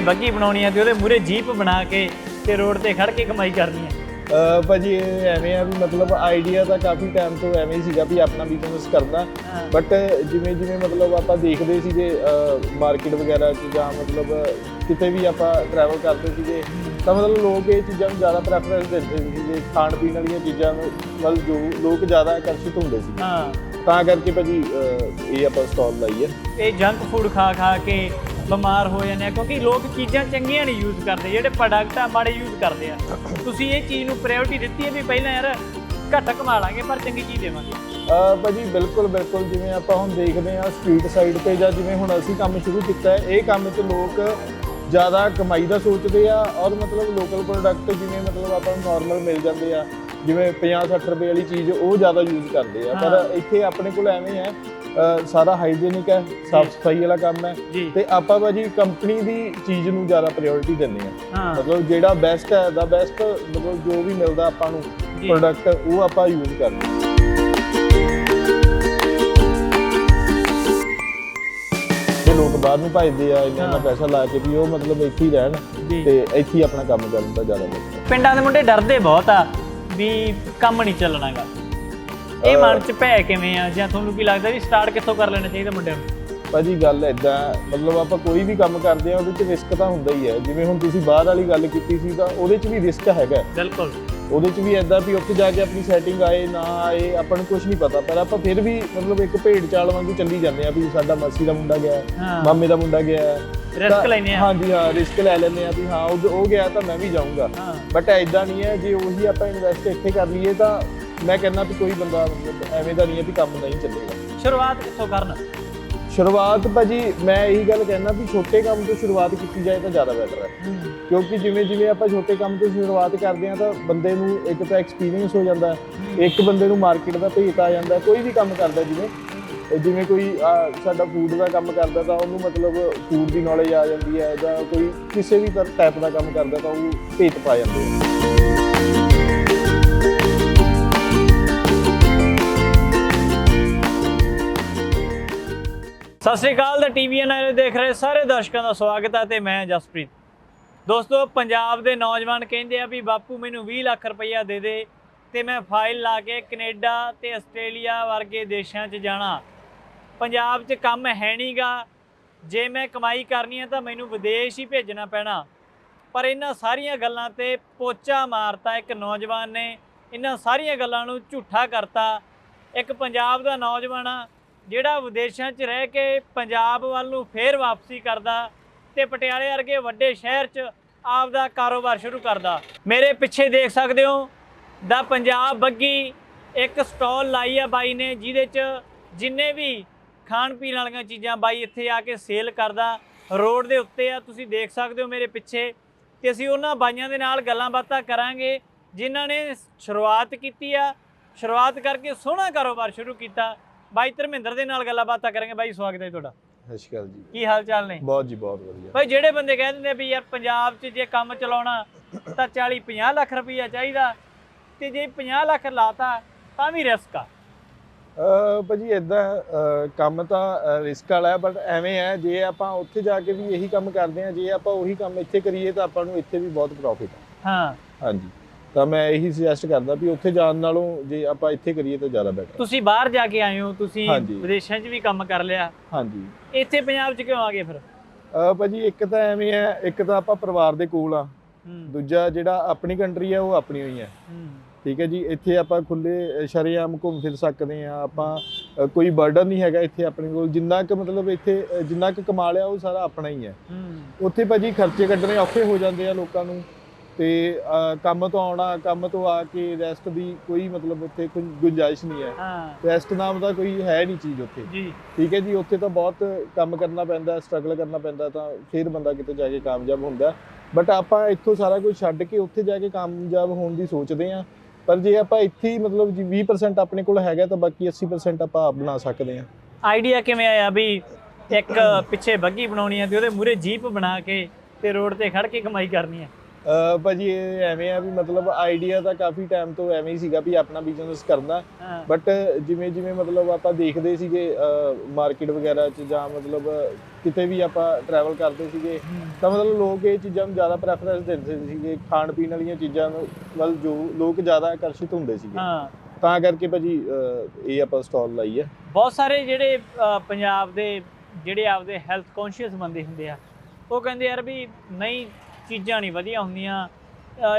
ਪਿੱਛੇ ਬੱਗੀ ਬਣਾਉਣੀ ਆ ਤੇ ਉਹਦੇ ਮੂਹਰੇ ਜੀਪ ਬਣਾ ਕੇ ਤੇ ਰੋਡ ਤੇ ਖੜ ਕੇ ਕਮਾਈ ਕਰਨੀ ਆ। ਅਹ ਭਾਜੀ ਇਹ ਐਵੇਂ ਆ ਵੀ ਮਤਲਬ ਆਈਡੀਆ ਤਾਂ ਕਾਫੀ ਟਾਈਮ ਤੋਂ ਐਵੇਂ ਹੀ ਸੀਗਾ ਵੀ ਆਪਣਾ ਬਿਜ਼ਨਸ ਕਰਨਾ। ਹਾਂ। ਬਟ ਜਿਵੇਂ ਜਿਵੇਂ ਮਤਲਬ ਆਪਾਂ ਦੇਖਦੇ ਸੀਗੇ ਮਾਰਕੀਟ ਵਗੈਰਾ 'ਚ ਜਾਂ ਮਤਲਬ ਕਿਤੇ ਵੀ ਆਪਾਂ ਟਰੈਵਲ ਕਰਦੇ ਸੀਗੇ ਤਾਂ ਮਤਲਬ ਲੋਕ ਇਹ ਚੀਜ਼ਾਂ ਨੂੰ ਜ਼ਿਆਦਾ ਪ੍ਰੈਫਰੈਂਸ ਦਿੰਦੇ ਸੀਗੇ ਖਾਣ ਪੀਣ ਵਾਲੀਆਂ ਚੀਜ਼ਾਂ ਨੂੰ ਵੱਲ ਜੋ ਲੋਕ ਜ਼ਿਆਦਾ ਆਕਰਸ਼ਿਤ ਹੁੰਦੇ ਸੀ ਹਾਂ। ਤਾਂ ਕਰਕੇ ਭਾਜੀ ਅਹ, ਇਹ ਆਪਾਂ ਸਟਾਲ ਲਾਈ ਹੈ ਇਹ ਜੰਕ ਫੂਡ ਖਾ ਖਾ ਕੇ ਬਿਮਾਰ ਹੋ ਜਾਂਦੇ ਆ ਕਿਉਂਕਿ ਲੋਕ ਚੀਜ਼ਾਂ ਚੰਗੀਆਂ ਨਹੀਂ ਯੂਜ਼ ਕਰਦੇ ਜਿਹੜੇ ਪ੍ਰੋਡਕਟ ਆ ਮਾੜੇ ਯੂਜ਼ ਕਰਦੇ ਆ। ਤੁਸੀਂ ਇਹ ਚੀਜ਼ ਨੂੰ ਪ੍ਰਾਇੋਰਟੀ ਦਿੱਤੀ ਹੈ ਵੀ ਪਹਿਲਾਂ ਯਾਰ ਘੱਟ ਕਮਾ ਲਾਂਗੇ ਪਰ ਚੰਗੀ ਚੀਜ਼ ਦੇਵਾਂਗੇ। ਭਾਜੀ ਬਿਲਕੁਲ ਬਿਲਕੁਲ ਜਿਵੇਂ ਆਪਾਂ ਹੁਣ ਦੇਖਦੇ ਹਾਂ ਸਟਰੀਟ ਸਾਈਡ ਤੇ ਜਾਂ ਜਿਵੇਂ ਹੁਣ ਅਸੀਂ ਕੰਮ ਸ਼ੁਰੂ ਕੀਤਾ ਹੈ ਇਹ ਕੰਮ 'ਚ ਲੋਕ ਜ਼ਿਆਦਾ ਕਮਾਈ ਦਾ ਸੋਚਦੇ ਆ ਔਰ ਮਤਲਬ ਲੋਕਲ ਪ੍ਰੋਡਕਟ ਜਿਵੇਂ ਮਤਲਬ ਆਪਾਂ ਨੂੰ ਨਾਰਮਲ ਮਿਲ ਜਾਂਦੇ ਆ ਜਿਵੇਂ 50-60 ਰੁਪਏ ਵਾਲੀ ਚੀਜ਼ ਉਹ ਜ਼ਿਆਦਾ ਯੂਜ਼ ਕਰਦੇ ਆ। ਪਰ। ਇੱਥੇ ਆਪਣੇ ਕੋਲ ਐਵੇਂ ਹੈ ਸਾਰਾ ਹਾਈਜੀਨਿਕ ਹੈ ਸਾਫ਼ ਸਫ਼ਾਈ ਵਾਲਾ ਕੰਮ ਹੈ। ਤੇ ਆਪਾਂ ਭਾਜੀ ਕੰਪਨੀ ਦੀ ਚੀਜ਼ ਨੂੰ ਜ਼ਿਆਦਾ ਪ੍ਰਾਇੋਰਟੀ ਦਿੰਦੇ ਆ ਮਤਲਬ ਜਿਹੜਾ ਬੈਸਟ ਹੈ ਦਾ ਬੈਸਟ ਮਤਲਬ ਜੋ ਵੀ ਮਿਲਦਾ ਆਪਾਂ ਨੂੰ। ਪ੍ਰੋਡਕਟ ਉਹ ਆਪਾਂ ਯੂਜ਼ ਕਰਦੇ ਹਾਂ। ਲੋਕ ਬਾਹਰ ਨੂੰ ਭਜਦੇ ਆ ਇੰਨਾ ਇੰਨਾ ਹਾਂ। ਪੈਸਾ ਲਾ ਕੇ ਵੀ ਉਹ ਮਤਲਬ ਇੱਥੇ ਹੀ ਰਹਿਣ ਤੇ ਇੱਥੇ ਹੀ ਆਪਣਾ ਕੰਮ ਕਰਨ ਦਾ ਜ਼ਿਆਦਾ ਪਿੰਡਾਂ ਦੇ ਮੁੰਡੇ ਡਰਦੇ ਬਹੁਤ ਆ ਵੀ ਕੰਮ ਨਹੀਂ ਚੱਲਣਾਗਾ। ਇਹ ਮਨ ਚ ਭੈ ਕਿਵੇਂ ਆ? ਜਾਂ ਤੁਹਾਨੂੰ ਕੀ ਲੱਗਦਾ ਵੀ ਸਟਾਰਟ ਕਿੱਥੋਂ ਕਰ ਲੈਣਾ ਚਾਹੀਦਾ ਮੁੰਡਿਆਂ ਨੂੰ? ਭਾਜੀ ਗੱਲ ਐਦਾਂ ਮਤਲਬ ਆਪਾਂ ਕੋਈ ਵੀ ਕੰਮ ਕਰਦੇ ਆ ਉਹਦੇ 'ਚ ਰਿਸਕ ਤਾਂ ਹੁੰਦਾ ਹੀ ਹੈ ਜਿਵੇਂ ਹੁਣ ਤੁਸੀਂ ਬਾਹਰ ਵਾਲੀ ਗੱਲ ਕੀਤੀ ਸੀ ਤਾਂ ਉਹਦੇ 'ਚ ਵੀ ਰਿਸਕ ਹੈਗਾ। ਬਿਲਕੁਲ। ਉਹਦੇ 'ਚ ਵੀ ਐਦਾਂ ਵੀ ਉੱਥੇ ਜਾ ਕੇ ਆਪਣੀ ਸੈਟਿੰਗ ਆਏ ਨਾ ਆਏ ਆਪਾਂ ਨੂੰ ਕੁਝ ਨਹੀਂ ਪਤਾ। ਪਰ ਆਪਾਂ ਫਿਰ ਵੀ ਮਤਲਬ ਇੱਕ ਭੇਡ ਚਾਲ ਵਾਂਗੂ ਚੱਲੀ ਜਾਂਦੇ ਆ ਵੀ ਸਾਡਾ ਮਾਸੀ ਦਾ ਮੁੰਡਾ ਗਿਆ ਮਾਮੇ ਦਾ ਮੁੰਡਾ ਗਿਆ। ਰਿਸਕ ਲੈਨੇ ਆ। ਹਾਂਜੀ ਹਾਂ ਰਿਸਕ ਲੈ ਲੈਂਦੇ ਆ ਵੀ ਹਾਂ ਉਹ ਗਿਆ ਤਾਂ ਮੈਂ ਵੀ ਜਾਊਂਗਾ। ਬਟ ਐਦਾਂ ਨਹੀਂ ਹੈ ਜੇ ਉਹੀ ਆਪਾਂ ਇਨਵੈਸਟ ਇੱਥੇ ਕਰ ਲਈਏ ਤਾਂ ਮੈਂ ਕਹਿੰਦਾ ਵੀ ਕੋਈ ਬੰਦਾ ਮਤਲਬ ਐਵੇਂ ਦਾ ਨਹੀਂ ਹੈ ਵੀ ਕੰਮ ਨਹੀਂ ਚੱਲੇਗਾ। ਸ਼ੁਰੂਆਤ ਕਿੱਥੋਂ ਕਰਨ? ਸ਼ੁਰੂਆਤ ਭਾਜੀ ਮੈਂ ਇਹੀ ਗੱਲ ਕਹਿਣਾ ਵੀ ਛੋਟੇ ਕੰਮ ਤੋਂ ਸ਼ੁਰੂਆਤ ਕੀਤੀ ਜਾਏ ਤਾਂ ਜ਼ਿਆਦਾ ਬੈਟਰ ਹੈ। ਕਿਉਂਕਿ ਜਿਵੇਂ ਜਿਵੇਂ ਆਪਾਂ ਛੋਟੇ ਕੰਮ ਤੋਂ ਸ਼ੁਰੂਆਤ ਕਰਦੇ ਹਾਂ ਤਾਂ ਬੰਦੇ ਨੂੰ ਇੱਕ ਤਾਂ ਐਕਸਪੀਰੀਅੰਸ ਹੋ ਜਾਂਦਾ ਇੱਕ ਬੰਦੇ ਨੂੰ ਮਾਰਕੀਟ ਦਾ ਭੇਤ ਆ ਜਾਂਦਾ। ਕੋਈ ਵੀ ਕੰਮ ਕਰਦਾ ਜਿਵੇਂ। ਜਿਵੇਂ ਕੋਈ ਸਾਡਾ ਫੂਡ ਦਾ ਕੰਮ ਕਰਦਾ ਤਾਂ ਉਹਨੂੰ ਮਤਲਬ ਫੂਡ ਦੀ ਨੌਲੇਜ ਆ ਜਾਂਦੀ ਹੈ ਜਾਂ ਕੋਈ ਕਿਸੇ ਵੀ ਟਾਈਪ ਦਾ ਕੰਮ ਕਰਦਾ ਤਾਂ ਉਹ ਭੇਤ ਪਾ ਜਾਂਦੇ ਆ। ਸਤਿ ਸ੍ਰੀ ਅਕਾਲ ਦਾ ਟੀਵੀ ਨਾਲ ਦੇਖ ਰਹੇ ਸਾਰੇ ਦਰਸ਼ਕਾਂ ਦਾ ਸਵਾਗਤ ਹੈ ਤੇ ਮੈਂ ਜਸਪ੍ਰੀਤ। ਦੋਸਤੋ, ਪੰਜਾਬ ਦੇ ਨੌਜਵਾਨ ਕਹਿੰਦੇ ਆ ਵੀ ਬਾਪੂ ਮੈਨੂੰ 20 ਲੱਖ ਰੁਪਈਆ ਦੇ ਦੇ ਤੇ ਮੈਂ ਫਾਈਲ ਲਾ ਕੇ ਕੈਨੇਡਾ ਤੇ ਆਸਟ੍ਰੇਲੀਆ ਵਰਗੇ ਦੇਸ਼ਾਂ 'ਚ ਜਾਣਾ। ਪੰਜਾਬ 'ਚ ਕੰਮ ਹੈ ਨਹੀਂਗਾ। ਜੇ ਮੈਂ ਕਮਾਈ ਕਰਨੀ ਹੈ ਤਾਂ ਮੈਨੂੰ ਵਿਦੇਸ਼ ਹੀ ਭੇਜਣਾ ਪੈਣਾ। ਪਰ ਇਹਨਾਂ ਸਾਰੀਆਂ ਗੱਲਾਂ ਤੇ ਪੋਚਾ ਮਾਰਤਾ ਇੱਕ ਨੌਜਵਾਨ ਨੇ। ਇਹਨਾਂ ਸਾਰੀਆਂ ਗੱਲਾਂ ਨੂੰ ਝੂਠਾ ਕਰਤਾ। ਇੱਕ ਪੰਜਾਬ ਦਾ ਨੌਜਵਾਨ ਆ ਜਿਹੜਾ ਵਿਦੇਸ਼ਾਂ 'ਚ ਰਹਿ ਕੇ ਪੰਜਾਬ ਵੱਲ ਨੂੰ ਫੇਰ ਵਾਪਸੀ ਕਰਦਾ ਤੇ ਪਟਿਆਲੇ ਵਰਗੇ ਵੱਡੇ ਸ਼ਹਿਰ 'ਚ ਆਪਦਾ ਕਾਰੋਬਾਰ ਸ਼ੁਰੂ ਕਰਦਾ। ਮੇਰੇ ਪਿੱਛੇ ਦੇਖ ਸਕਦੇ ਹੋ, ਦਾ ਪੰਜਾਬ ਬੱਗੀ ਇੱਕ ਸਟਾਲ ਲਾਈ ਆ ਬਾਈ ਨੇ, ਜਿਹਦੇ 'ਚ ਜਿੰਨੇ ਵੀ ਖਾਣ ਪੀਣ ਵਾਲੀਆਂ ਚੀਜ਼ਾਂ ਬਾਈ ਇੱਥੇ ਆ ਕੇ ਸੇਲ ਕਰਦਾ। ਰੋਡ ਦੇ ਉੱਤੇ ਆ, ਤੁਸੀਂ ਦੇਖ ਸਕਦੇ ਹੋ ਮੇਰੇ ਪਿੱਛੇ। ਤੇ ਅਸੀਂ ਉਹਨਾਂ ਬਾਈਆਂ ਦੇ ਨਾਲ ਗੱਲਾਂ ਬਾਤਾਂ ਕਰਾਂਗੇ, ਜਿਨ੍ਹਾਂ ਨੇ ਸ਼ੁਰੂਆਤ ਕੀਤੀ ਆ। ਸ਼ੁਰੂਆਤ ਕਰਕੇ ਸੋਹਣਾ ਕਾਰੋਬਾਰ ਸ਼ੁਰੂ ਕੀਤਾ। ਬਾਈ ਧਰਮਿੰਦਰ ਦੇ ਨਾਲ ਗੱਲਾਂ ਬਾਤਾਂ ਕਰਾਂਗੇ ਬਾਈ ਸਵਾਗਤ ਹੈ ਤੁਹਾਡਾ। ਸਤਿ ਸ਼੍ਰੀ ਅਕਾਲ ਜੀ। ਕੀ ਹਾਲ ਚਾਲ ਨੇ? ਬਹੁਤ ਜੀ ਬਹੁਤ ਵਧੀਆ। ਭਾਈ ਜਿਹੜੇ ਬੰਦੇ ਕਹਿ ਦਿੰਦੇ ਆ ਵੀ ਯਾਰ ਪੰਜਾਬ 'ਚ ਜੇ ਕੰਮ ਚਲਾਉਣਾ ਤਾਂ 40 50 ਲੱਖ ਰੁਪਈਆ ਚਾਹੀਦਾ। ਤੇ ਜੇ 50 ਲੱਖ ਲਾਤਾ ਤਾਂ ਵੀ ਰਿਸਕ ਆ। ਭਾਜੀ ਇਦਾਂ ਕੰਮ ਤਾਂ ਰਿਸਕ ਵਾਲਾ ਹੈ ਬਟ ਐਵੇਂ ਹੈ ਜੇ ਆਪਾਂ ਉੱਥੇ ਜਾ ਕੇ ਵੀ ਇਹੀ ਕੰਮ ਕਰਦੇ ਹਾਂ ਜੇ ਆਪਾਂ ਉਹੀ ਕੰਮ ਇੱਥੇ ਕਰੀਏ ਤਾਂ ਆਪਾਂ ਨੂੰ ਇੱਥੇ ਵੀ ਬਹੁਤ ਪ੍ਰੋਫਿਟ ਹਾਂ। ਹਾਂਜੀ। ਤਾਂ ਮੈਂ ਇਹੀ ਸੁਜੈਸਟ ਕਰਦਾ ਵੀ ਉੱਥੇ ਜਾਣ ਨਾਲੋਂ ਜੇ ਆਪਾਂ ਇੱਥੇ ਕਰੀਏ ਤਾਂ ਜ਼ਿਆਦਾ ਬੈਟਰ ਤੁਸੀਂ ਬਾਹਰ ਜਾ ਕੇ ਆਏ ਹੋ ਤੁਸੀਂ ਹਾਂਜੀ। ਵਿਦੇਸ਼ਾਂ 'ਚ ਵੀ ਕੰਮ ਕਰ ਲਿਆ। ਹਾਂਜੀ। ਇੱਥੇ ਪੰਜਾਬ 'ਚ ਕਿਉਂ ਆ ਗਏ ਫਿਰ? ਅਹ ਭਾਜੀ ਇੱਕ ਤਾਂ ਐਵੇਂ ਹੈ ਇੱਕ ਤਾਂ ਆਪਾਂ ਪਰਿਵਾਰ ਦੇ ਕੋਲ ਆ। ਹੂੰ। ਦੂਜਾ ਜਿਹੜਾ ਆਪਣੀ ਕੰਟਰੀ ਹੈ ਉਹ ਆਪਣੀ ਹੋਈ ਹੈ ਹੂੰ। ਠੀਕ ਹੈ ਜੀ ਇੱਥੇ ਆਪਾਂ ਖੁੱਲੇ ਸ਼ਰੇਆਮ ਘੁੰਮ ਫਿਰ ਸਕਦੇ ਆ ਆਪਾਂ ਕੋਈ ਬਰਡਨ ਨਹੀਂ ਹੈਗਾ ਇੱਥੇ ਆਪਣੇ ਕੋਲ। ਜਿੰਨਾ ਕੁ ਮਤਲਬ ਇੱਥੇ ਜਿੰਨਾ ਕੁ ਕਮਾ ਲਿਆ ਉਹ ਸਾਰਾ ਆਪਣਾ ਹੀ ਹੈ। ਹੂੰ। ਉੱਥੇ ਭਾਜੀ ਖਰਚੇ ਕੱਢਣੇ ਔਖੇ ਹੋ ਜਾਂਦੇ ਆ ਲੋਕਾਂ ਨੂੰ। ਤੇ ਕੰਮ ਤੋਂ ਆਉਣਾ ਕੰਮ ਤੋਂ ਆ ਕੇ ਰੈਸਟ ਦੀ ਕੋਈ ਮਤਲਬ ਉੱਥੇ ਕੋਈ ਗੁੰਜਾਇਸ਼ ਨਹੀਂ ਹੈ। ਹਾਂ। ਰੈਸਟ ਨਾਮ ਦਾ ਕੋਈ ਹੈ ਨਹੀਂ ਚੀਜ਼ ਉੱਥੇ। ਜੀ। ਠੀਕ ਹੈ ਜੀ ਉੱਥੇ ਤਾਂ ਬਹੁਤ ਕੰਮ ਕਰਨਾ ਪੈਂਦਾ ਸਟਰਗਲ ਕਰਨਾ ਪੈਂਦਾ ਤਾਂ ਫਿਰ ਬੰਦਾ ਕਿਤੇ ਜਾ ਕੇ ਕਾਮਯਾਬ ਹੁੰਦਾ। ਬਟ ਆਪਾਂ ਇੱਥੋਂ ਸਾਰਾ ਕੁਝ ਛੱਡ ਕੇ ਉੱਥੇ ਜਾ ਕੇ ਕਾਮਯਾਬ ਹੋਣ ਦੀ ਸੋਚਦੇ ਆ ਪਰ ਜੇ ਆਪਾਂ ਇੱਥੇ ਹੀ ਮਤਲਬ ਜੀ 20% ਆਪਣੇ ਕੋਲ ਹੈਗਾ ਤਾਂ ਬਾਕੀ 80% ਆਪਾਂ ਆਪ ਬਣਾ ਸਕਦੇ ਆ ਆਈਡੀਆ ਕਿਵੇਂ ਆਇਆ ਵੀ ਇੱਕ ਪਿੱਛੇ ਬੱਗੀ ਬਣਾਉਣੀ ਹੈ ਤੇ ਉਹਦੇ ਮੂਹਰੇ ਜੀਪ ਬਣਾ ਕੇ ਤੇ ਰੋਡ ਤੇ ਖੜ ਕੇ ਕਮਾਈ ਕਰਨੀ ਹੈ ਅਹ ਭਾਜੀ ਇਹ ਐਵੇਂ ਆ ਵੀ ਮਤਲਬ ਆਈਡੀਆ ਤਾਂ ਕਾਫੀ ਟਾਈਮ ਤੋਂ ਐਵੇਂ ਹੀ ਸੀਗਾ ਵੀ ਆਪਣਾ ਬਿਜ਼ਨਸ ਕਰਨਾ। ਹਾਂ। ਬਟ ਜਿਵੇਂ ਜਿਵੇਂ ਮਤਲਬ ਆਪਾਂ ਦੇਖਦੇ ਸੀਗੇ ਮਾਰਕੀਟ ਵਗੈਰਾ 'ਚ ਜਾਂ ਮਤਲਬ ਕਿਤੇ ਵੀ ਆਪਾਂ ਟਰੈਵਲ ਕਰਦੇ ਸੀਗੇ ਤਾਂ ਮਤਲਬ ਲੋਕ ਇਹ ਚੀਜ਼ਾਂ ਨੂੰ ਜ਼ਿਆਦਾ ਪ੍ਰੈਫਰੈਂਸ ਦਿੰਦੇ ਸੀਗੇ। ਖਾਣ ਪੀਣ ਵਾਲੀਆਂ ਚੀਜ਼ਾਂ ਨੂੰ ਵੱਲ ਜੋ ਲੋਕ ਜ਼ਿਆਦਾ ਆਕਰਸ਼ਿਤ ਹੁੰਦੇ ਸੀਗੇ। ਹਾਂ। ਤਾਂ ਕਰਕੇ ਭਾਜੀ ਅਹ, ਇਹ ਆਪਾਂ ਸਟਾਲ ਲਾਈ ਹੈ ਬਹੁਤ ਸਾਰੇ ਜਿਹੜੇ ਅ, ਪੰਜਾਬ ਦੇ ਜਿਹੜੇ ਆਪਦੇ ਹੈਲਥ ਕੌਨਸ਼ੀਅਸ ਬੰਦੇ ਹੁੰਦੇ ਆ ਉਹ ਕਹਿੰਦੇ ਯਾਰ ਵੀ ਨਹੀਂ ਚੀਜ਼ਾਂ ਨਹੀਂ ਵਧੀਆ ਹੁੰਦੀਆਂ।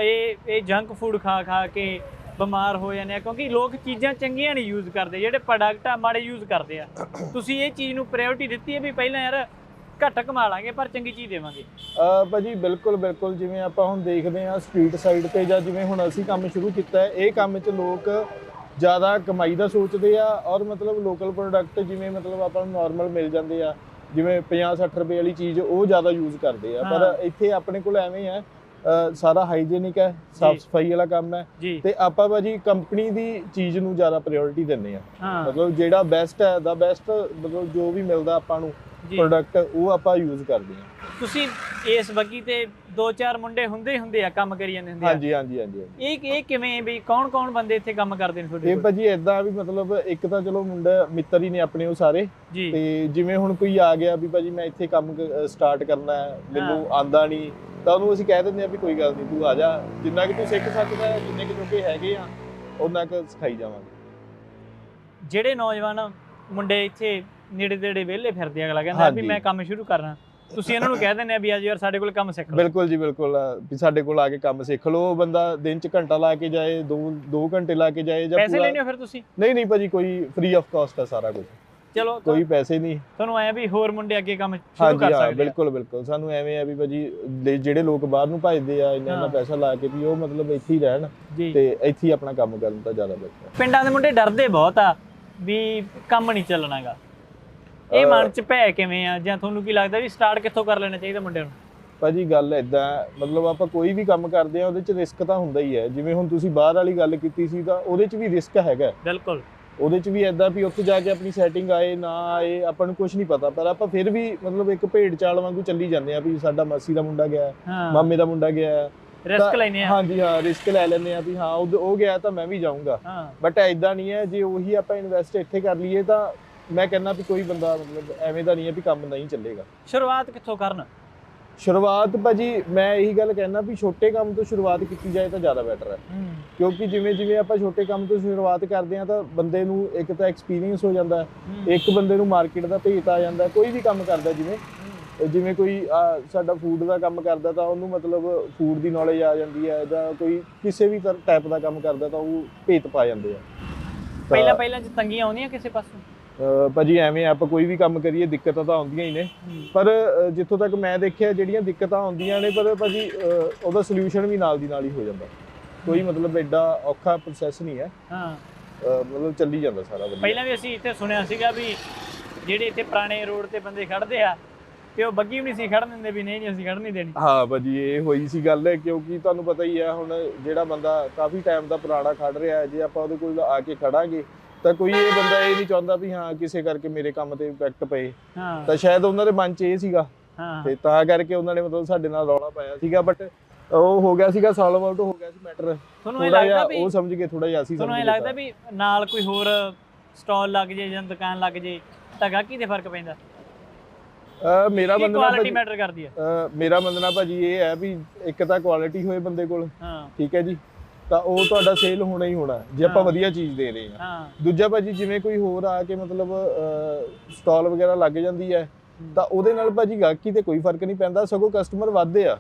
ਇਹ ਇਹ ਜੰਕ ਫੂਡ ਖਾ ਖਾ ਕੇ ਬਿਮਾਰ ਹੋ ਜਾਂਦੇ ਆ, ਕਿਉਂਕਿ ਲੋਕ ਚੀਜ਼ਾਂ ਚੰਗੀਆਂ ਨਹੀਂ ਯੂਜ਼ ਕਰਦੇ, ਜਿਹੜੇ ਪ੍ਰੋਡਕਟ ਆ ਮਾੜੇ ਯੂਜ਼ ਕਰਦੇ ਆ। ਤੁਸੀਂ ਇਹ ਚੀਜ਼ ਨੂੰ ਪ੍ਰਾਇੋਰਟੀ ਦਿੱਤੀ ਹੈ ਵੀ ਪਹਿਲਾਂ ਯਾਰ ਘੱਟ ਕਮਾ ਲਾਂਗੇ, ਪਰ ਚੰਗੀ ਚੀਜ਼ ਦੇਵਾਂਗੇ? ਅਹ ਭਾਜੀ, ਬਿਲਕੁਲ ਬਿਲਕੁਲ, ਜਿਵੇਂ ਆਪਾਂ ਹੁਣ ਦੇਖਦੇ ਹਾਂ ਸਟਰੀਟ ਸਾਈਡ ਤੇ ਜਾਂ ਜਿਵੇਂ ਹੁਣ ਅਸੀਂ ਕੰਮ ਸ਼ੁਰੂ ਕੀਤਾ ਹੈ, ਇਹ ਕੰਮ 'ਚ ਲੋਕ ਜ਼ਿਆਦਾ ਕਮਾਈ ਦਾ ਸੋਚਦੇ ਆ ਔਰ ਮਤਲਬ ਲੋਕਲ ਪ੍ਰੋਡਕਟ ਜਿਵੇਂ ਮਤਲਬ ਆਪਾਂ ਨੂੰ ਨਾਰਮਲ ਮਿਲ ਜਾਂਦੇ ਆ। ਜਿਵੇਂ 50-60 ਰੁਪਏ ਵਾਲੀ ਚੀਜ਼ ਉਹ ਜ਼ਿਆਦਾ ਯੂਜ਼ ਕਰਦੇ ਆ ਪਰ। ਇੱਥੇ ਆਪਣੇ ਕੋਲ ਐਵੇਂ ਅਹ ਸਾਰਾ ਹਾਈਜੀਨਿਕ ਹੈ ਸਾਫ਼। ਸਫ਼ਾਈ ਵਾਲਾ ਕੰਮ ਹੈ ਤੇ ਆਪਾਂ ਭਾਜੀ ਕੰਪਨੀ ਦੀ ਚੀਜ਼ ਨੂੰ ਜ਼ਿਆਦਾ ਪ੍ਰਾਇੋਰਟੀ ਦਿੰਦੇ ਆ। ਮਤਲਬ ਜਿਹੜਾ ਬੈਸਟ ਹੈ ਦਾ ਬੈਸਟ ਮਤਲਬ ਜੋ ਵੀ ਮਿਲਦਾ ਆਪਾਂ ਨੂੰ ਪ੍ਰੋਡਕਟ ਉਹ ਆਪਾਂ ਯੂਜ਼ ਕਰਦੇ ਆ। ਤੁਸੀਂ ਇਸ ਬੱਗੀ ਤੇ ਦੋ ਚਾਰ ਮੁੰਡੇ ਹੁੰਦੇ ਹੀ ਹੁੰਦੇ ਆ ਕੰਮ ਕਰੀ ਜਾਂਦੇ ਹੁੰਦੇ ਆ। ਹਾਂਜੀ ਹਾਂਜੀ ਹਾਂਜੀ ਹਾਂਜੀ। ਇਹ ਇਹ ਕਿਵੇਂ ਵੀ ਕੌਣ ਕੌਣ ਬੰਦੇ ਇੱਥੇ ਕੰਮ ਕਰਦੇ ਨੇ ਤੁਹਾਡੇ ਇਹ ਕੋਲ? ਭਾਜੀ ਏਦਾਂ ਵੀ ਮਤਲਬ ਇੱਕ ਤਾਂ ਚਲੋ ਮੁੰਡਾ ਮਿੱਤਰ ਹੀ ਨੇ ਆਪਣੇ ਉਹ ਸਾਰੇ। ਜੀ। ਤੇ ਜਿਵੇਂ ਹੁਣ ਕੋਈ ਆ ਗਿਆ ਵੀ ਭਾਜੀ ਮੈਂ ਇੱਥੇ ਕੰਮ ਸਟਾਰਟ ਕਰਨਾ ਹੈ ਮੈਨੂੰ ਆਂਦਾ ਨਹੀਂ ਤਾਂ ਉਹਨੂੰ ਅਸੀਂ ਕਹਿ ਦਿੰਦੇ ਆ ਵੀ ਕੋਈ ਗੱਲ ਨਹੀਂ ਤੂੰ ਆ ਜਾ। ਜਿੰਨਾ ਕਿ ਤੂੰ ਸਿੱਖ ਸਕਦਾ ਹੈ, ਜਿੰਨੇ ਕਿ ਜੋਗੇ ਹੈਗੇ ਆ ਉਹਨਾਂ ਕੁ ਸਿਖਾਈ ਜਾਵਾਂਗੇ। ਜਿਹੜੇ ਨੌਜਵਾਨ ਮੁੰਡੇ ਇੱਥੇ ਨੇੜੇ ਤੇੜੇ ਵਿਹਲੇ ਫਿਰਦੇ ਆ, ਅਗਲਾ ਕਹਿੰਦਾ ਵੀ ਹਾਂਜੀ। ਮੈਂ ਕੰਮ ਸ਼ੁਰੂ ਕਰਨਾ। ਤੁਸੀਂ ਇਹਨਾਂ ਨੂੰ ਕਹਿ ਦਿੰਦੇ ਆ ਵੀ ਅੱਜ ਯਾਰ ਸਾਡੇ ਕੋਲ ਕੰਮ ਸਿੱਖ ਲਓ। ਬਿਲਕੁਲ ਜੀ ਬਿਲਕੁਲ। ਵੀ ਸਾਡੇ ਕੋਲ ਆ ਕੇ ਕੰਮ ਸਿੱਖ ਲਓ। ਉਹ ਬੰਦਾ ਦਿਨ ਚ ਘੰਟਾ ਲਾ ਕੇ ਜਾਏ ਦੋ ਦੋ ਘੰਟੇ ਲਾ ਕੇ ਜਾਏ ਜਾਂ ਪੈਸੇ ਲੈਣੇ ਹੋ ਫਿਰ ਤੁਸੀਂ? ਨਹੀਂ ਨਹੀਂ ਭਾਜੀ ਕੋਈ ਫ੍ਰੀ ਆਫ ਕਾਸਟ ਹੈ ਸਾਰਾ ਕੁਝ ਚਲੋ ਕੋਈ ਪੈਸੇ ਨਹੀਂ। ਤੁਹਾਨੂੰ ਆਇਆ ਵੀ ਹੋਰ ਮੁੰਡੇ ਅੱਗੇ ਕੰਮ ਸ਼ੁਰੂ ਕਰ ਹਾਂ ਸਕਦੇ ਆ। ਬਿਲਕੁਲ ਬਿਲਕੁਲ। ਸਾਨੂੰ ਐਵੇਂ ਆ ਵੀ ਭਾਜੀ ਜਿਹੜੇ ਲੋਕ ਬਾਹਰ ਨੂੰ ਭੱਜਦੇ ਆ ਇੰਨਾ ਇੰਨਾ ਹਾਂ। ਪੈਸਾ ਲਾ ਕੇ ਵੀ ਉਹ ਮਤਲਬ ਇੱਥੇ ਹੀ ਰਹਿਣ ਤੇ ਇੱਥੇ ਹੀ ਆਪਣਾ ਕੰਮ ਕਰਨ ਤਾਂ ਜ਼ਿਆਦਾ ਬਿਹਤਰ ਹੈ ਪਿੰਡਾਂ ਦੇ ਮੁੰਡੇ ਡਰਦੇ ਬਹੁਤ ਆ ਵੀ ਕੰਮ ਨਹੀਂ ਚੱਲਣਾਗਾ। ਇਹ ਮਨ ਚ ਭੈ ਕਿਵੇਂ ਆ? ਜਾਂ ਤੁਹਾਨੂੰ ਕੀ ਲੱਗਦਾ ਵੀ ਸਟਾਰਟ ਕਿੱਥੋਂ ਕਰ ਲੈਣਾ ਚਾਹੀਦਾ ਮੁੰਡਿਆਂ ਨੂੰ? ਭਾਜੀ ਗੱਲ ਐਦਾਂ ਮਤਲਬ ਆਪਾਂ ਕੋਈ ਵੀ ਕੰਮ ਕਰਦੇ ਆ ਉਹਦੇ ਚ ਰਿਸਕ ਤਾਂ ਹੁੰਦਾ ਹੀ ਹੈ। ਜਿਵੇਂ ਹੁਣ ਤੁਸੀਂ ਬਾਹਰ ਵਾਲੀ ਗੱਲ ਕੀਤੀ ਸੀ ਤਾਂ ਉਹਦੇ ਚ ਵੀ ਰਿਸਕ ਹੈਗਾ ਬਿਲਕੁਲ। ਉਹਦੇ ਚ ਵੀ ਐਦਾਂ ਵੀ ਉੱਥੇ ਜਾ ਕੇ ਆਪਣੀ ਸੈਟਿੰਗ ਆਏ ਨਾ ਆਏ ਆਪਾਂ ਨੂੰ ਕੁਝ ਨਹੀਂ ਪਤਾ। ਪਰ ਆਪਾਂ ਫਿਰ ਵੀ ਮਤਲਬ ਇੱਕ ਭੇਡ ਚਾਲ ਵਾਂਗੂ ਚੱਲੀ ਜਾਂਦੇ ਆ ਵੀ ਸਾਡਾ ਮਾਸੀ ਦਾ ਮੁੰਡਾ ਗਿਆ ਮਾਮੇ ਦਾ ਮੁੰਡਾ ਗਿਆ ਰਿਸਕ ਲੈਨੇ ਆ ਹਾਂਜੀ ਹਾਂ ਰਿਸਕ ਲੈ ਲੈਂਦੇ ਆ ਵੀ ਹਾਂ ਉਹ ਗਿਆ ਤਾਂ ਮੈਂ ਵੀ ਜਾਊਂਗਾ। ਬਟ ਐਦਾਂ ਨਹੀਂ ਹੈ। ਜੇ ਉਹੀ ਆਪਾਂ ਇਨਵੈਸਟ ਇੱਥੇ ਕਰ ਲਈਏ ਤਾਂ ਮੈਂ ਕਹਿੰਦਾ ਵੀ ਕੋਈ ਬੰਦਾ ਮਤਲਬ ਐਵੇਂ ਦਾ ਨਹੀਂ ਹੈ ਵੀ ਕੰਮ ਨਹੀਂ ਚੱਲੇਗਾ। ਸ਼ੁਰੂਆਤ ਕਿੱਥੋਂ ਕਰਨ? ਸ਼ੁਰੂਆਤ ਭਾਜੀ ਮੈਂ ਇਹੀ ਗੱਲ ਕਹਿਣਾ ਵੀ ਛੋਟੇ ਕੰਮ ਤੋਂ ਸ਼ੁਰੂਆਤ ਕੀਤੀ ਜਾਏ ਤਾਂ ਜ਼ਿਆਦਾ ਬੈਟਰ ਹੈ। ਕਿਉਂਕਿ ਜਿਵੇਂ ਜਿਵੇਂ ਆਪਾਂ ਛੋਟੇ ਕੰਮ ਤੋਂ ਸ਼ੁਰੂਆਤ ਕਰਦੇ ਆ ਤਾਂ ਬੰਦੇ ਨੂੰ ਇੱਕ ਤਾਂ ਐਕਸਪੀਰੀਅੰਸ ਹੋ ਜਾਂਦਾ ਇੱਕ ਬੰਦੇ ਨੂੰ ਮਾਰਕੀਟ ਦਾ ਭੇਤ ਆ ਜਾਂਦਾ। ਕੋਈ ਵੀ ਕੰਮ ਕਰਦਾ ਜਿਵੇਂ। ਜਿਵੇਂ ਕੋਈ ਸਾਡਾ ਫੂਡ ਦਾ ਕੰਮ ਕਰਦਾ ਤਾਂ ਉਹਨੂੰ ਮਤਲਬ ਫੂਡ ਦੀ ਨੌਲੇਜ ਆ ਜਾਂਦੀ ਹੈ ਜਾਂ ਕੋਈ ਕਿਸੇ ਵੀ ਟਾਈਪ ਦਾ ਕੰਮ ਕਰਦਾ ਤਾਂ ਉਹ ਭੇਤ ਪਾ ਜਾਂਦੇ ਆ। ਪਹਿਲਾਂ ਪਹਿਲਾਂ ਚ ਤੰਗੀਆਂ ਆਉਂਦੀਆਂ ਕਿਸੇ ਪਾਸੋਂ? ਭਾਜੀ ਐਵੇਂ ਆਪਾਂ ਕੋਈ ਵੀ ਕੰਮ ਕਰੀਏ ਦਿੱਕਤਾਂ ਤਾਂ ਆਉਂਦੀਆਂ ਹੀ ਨੇ। ਪਰ ਜਿੱਥੋਂ ਤੱਕ ਮੈਂ ਦੇਖਿਆ ਜਿਹੜੀਆਂ ਦਿੱਕਤਾਂ ਆਉਂਦੀਆਂ ਨੇ ਪਰ ਭਾਜੀ ਉਹਦਾ ਸੋਲੂਸ਼ਨ ਵੀ ਨਾਲ ਦੀ ਨਾਲ ਹੀ ਹੋ ਜਾਂਦਾ। ਕੋਈ ਮਤਲਬ ਐਡਾ ਔਖਾ ਪ੍ਰੋਸੈਸ ਨਹੀਂ ਹੈ। ਹਾਂ। ਮਤਲਬ ਚੱਲੀ ਜਾਂਦਾ ਸਾਰਾ ਵਧੀਆ। ਪਹਿਲਾਂ ਵੀ ਅਸੀਂ ਇੱਥੇ ਸੁਣਿਆ ਸੀਗਾ ਵੀ ਜਿਹੜੇ ਇੱਥੇ ਪੁਰਾਣੇ ਰੋਡ ਤੇ ਬੰਦੇ ਖੜਦੇ ਆ ਤੇ ਉਹ ਬੱਗੀ ਵੀ ਨਹੀਂ ਸੀ ਖੜਨ ਦਿੰਦੇ ਵੀ ਨਹੀਂ ਜੀ ਅਸੀਂ ਖੜਨ ਨਹੀਂ ਦੇਣੀ। ਹਾਂ ਭਾਜੀ ਇਹ ਹੋਈ ਸੀ ਗੱਲ ਕਿਉਂਕਿ ਤੁਹਾਨੂੰ ਪਤਾ ਹੀ ਹੈ ਹੁਣ ਜਿਹੜਾ ਬੰਦਾ ਕਾਫੀ ਟਾਈਮ ਦਾ ਪੁਰਾਣਾ ਖੜ ਰਿਹਾ ਹੈ ਜੇ ਆਪਾਂ ਉਹਦੇ ਕੋਲ ਆ ਕੇ ਖੜਾਂਗੇ ਤਾਂ ਕੋਈ ਇਹ ਬੰਦਾ ਇਹ ਨਹੀਂ ਚਾਹੁੰਦਾ ਵੀ ਹਾਂ ਕਿਸੇ ਕਰਕੇ ਮੇਰੇ ਕੰਮ ਤੇ ਇੰਪੈਕਟ ਪਏ। ਹਾਂ। ਤਾਂ ਸ਼ਾਇਦ ਉਹਨਾਂ ਦੇ ਮਨ 'ਚ ਇਹ ਸੀਗਾ। ਤੇ ਤਾਂ ਕਰਕੇ ਉਹਨਾਂ ਨੇ ਮਤਲਬ ਸਾਡੇ ਨਾਲ ਰੌਲਾ ਪਾਇਆ ਸੀਗਾ ਬਟ ਉਹ ਹੋ ਗਿਆ ਸੀਗਾ ਸੋਲਵ ਆਊਟ ਹੋ ਗਿਆ ਸੀ ਮੈਟਰ ਤੁਹਾਨੂੰ ਇਹ ਲੱਗਦਾ ਵੀ ਉਹ ਸਮਝ ਕੇ ਥੋੜਾ ਜਿਹਾ ਅਸੀਂ ਤੁਹਾਨੂੰ ਇਹ ਲੱਗਦਾ ਵੀ ਨਾਲ ਕੋਈ ਹੋਰ ਸਟਾਲ ਲੱਗ ਜੇ ਜਾਂ ਦੁਕਾਨ ਲੱਗ ਜੇ ਤਾਂ ਗਾਹਕੀ ਤੇ ਫ਼ਰਕ ਪੈਂਦਾ? ਮੇਰਾ ਮੰਨਣਾ ਕੁਆਲਿਟੀ ਮੈਟਰ ਕਰਦੀ ਹੈ ਮੇਰਾ ਮੰਨਣਾ ਭਾਜੀ ਇਹ ਹੈ ਵੀ ਇੱਕ ਤਾਂ ਕੁਆਲਿਟੀ ਹੋਏ ਬੰਦੇ ਕੋਲ। ਹਾਂ। ਠੀਕ ਹੈ ਜੀ। ਤਾਂ ਉਹ ਤੁਹਾਡਾ ਸੇਲ ਹੋਣਾ ਹੀ ਹੋਣਾ। ਜੇ ਆਪਾਂ। ਵਧੀਆ ਚੀਜ਼ ਦੇ ਰਹੇ ਹਾਂ। ਹਾਂ। ਦੂਜਾ ਭਾਜੀ ਜਿਵੇਂ ਕੋਈ ਹੋਰ ਆ ਕੇ ਮਤਲਬ ਸਟਾਲ ਵਗੈਰਾ ਲੱਗ ਜਾਂਦੀ ਹੈ ਤਾਂ ਉਹਦੇ ਨਾਲ ਭਾਜੀ ਗਾਹਕੀ ਤੇ ਕੋਈ ਫ਼ਰਕ ਨਹੀਂ ਪੈਂਦਾ ਸਗੋਂ ਕਸਟਮਰ ਵੱਧਦੇ ਆ।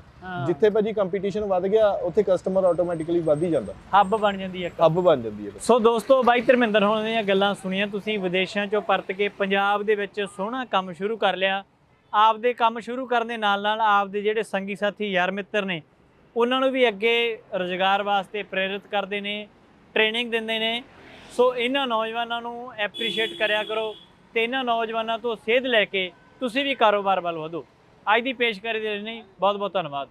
ਜਿੱਥੇ ਭਾਜੀ ਕੰਪੀਟੀਸ਼ਨ ਵੱਧ ਗਿਆ ਉੱਥੇ ਕਸਟਮਰ ਆਟੋਮੈਟਿਕਲੀ ਵੱਧ ਹੀ ਜਾਂਦਾ। ਹੱਬ ਬਣ ਜਾਂਦੀ ਹੈ ਹੱਬ ਬਣ ਜਾਂਦੀ ਹੈ। ਸੋ ਦੋਸਤੋ ਬਾਈ ਧਰਮਿੰਦਰ ਹੋਣਾ ਦੀਆਂ ਗੱਲਾਂ ਸੁਣੀਆਂ ਤੁਸੀਂ ਵਿਦੇਸ਼ਾਂ ਚੋਂ ਪਰਤ ਕੇ ਪੰਜਾਬ ਦੇ ਵਿੱਚ ਸੋਹਣਾ ਕੰਮ ਸ਼ੁਰੂ ਕਰ ਲਿਆ। ਆਪਦੇ ਕੰਮ ਸ਼ੁਰੂ ਕਰਨ ਦੇ ਨਾਲ ਨਾਲ ਆਪਦੇ ਜਿਹੜੇ ਸੰਗੀ ਸਾਥੀ ਯਾਰ ਮਿੱਤਰ ਨੇ ਉਹਨਾਂ ਨੂੰ ਵੀ ਅੱਗੇ ਰੁਜ਼ਗਾਰ ਵਾਸਤੇ ਪ੍ਰੇਰਿਤ ਕਰਦੇ ਨੇ ਟ੍ਰੇਨਿੰਗ ਦਿੰਦੇ ਨੇ। ਸੋ ਇਹਨਾਂ ਨੌਜਵਾਨਾਂ ਨੂੰ ਐਪਰੀਸ਼ੀਏਟ ਕਰਿਆ ਕਰੋ ਤੇ ਇਹਨਾਂ ਨੌਜਵਾਨਾਂ ਤੋਂ ਸੇਧ ਲੈ ਕੇ ਤੁਸੀਂ ਵੀ ਕਾਰੋਬਾਰ ਵੱਲ ਵਧੋ। ਅੱਜ ਦੀ ਪੇਸ਼ਕਾਰੀ ਦੇ ਲਈ ਬਹੁਤ ਬਹੁਤ ਧੰਨਵਾਦ।